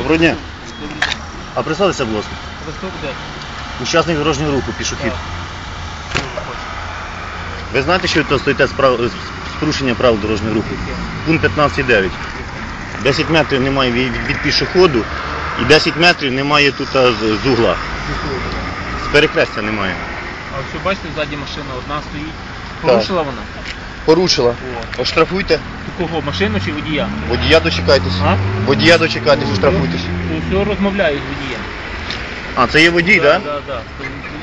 Доброго дня. А представтеся, будь ласка. Учасник дорожнього руху, пішохід. Ви знаєте, що ви тут стоїте з, прав... з порушенням правил дорожнього руху? Пункт 15.9. 10 метрів немає від, від пішоходу і 10 метрів немає тут а, з, з угла. З перекрестя немає. А ось ви бачите, ззаді машина одна стоїть. Порушила вона? Порушила. Оштрафуйте. Кого? Машину чи водія? Водія дочекайтесь. А? Водія дочекайтесь, оштрафуйтесь. То все розмовляю з водієм. А, це є водій, так? Да? Да, да.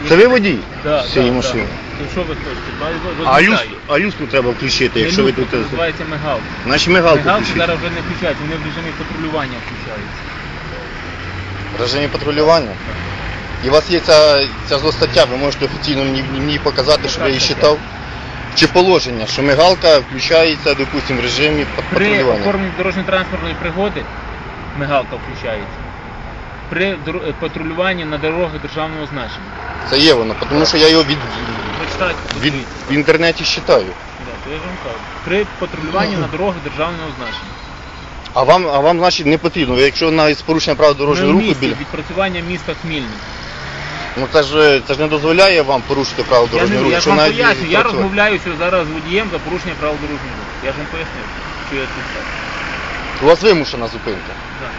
Це ви водій? Да, з цієї да, машини. Да. То що ви хочете? А, люс... а люстру треба включити, якщо ви тут. це називається мигалка. Значить мигалку Мигалки включіть. зараз вже не включають, вони в режимі патрулювання включаються. В режимі патрулювання. І у вас є ця, ця злостаття, ви можете офіційно мені, мені показати, що ви її читав. Чи положення, що мигалка включається, допустимо, в режимі пат- При патрулювання. оформленні дорожньо-транспортної пригоди мигалка включається. При дор- е, патрулюванні на дорогах державного значення. Це є воно, тому що я його від, Прочитайте, від, подивіться. в інтернеті читаю. Да, то я ж вам кажу. При патрулюванні на дорогах державного значення. А вам, а вам, значить, не потрібно. Ви Якщо навіть з порушення правил Ми дорожнього в руху місті, біля. відпрацювання міста Хмільник. Ну це ж це ж не дозволяє вам порушити правила Я, дорожнього не, руху. я ж якщо вам навіть поясню, я відпрацювати. розмовляю що зараз з водієм за порушення правил дорожнього руху. Я ж вам пояснив, що я тут так. У вас вимушена зупинка. Да.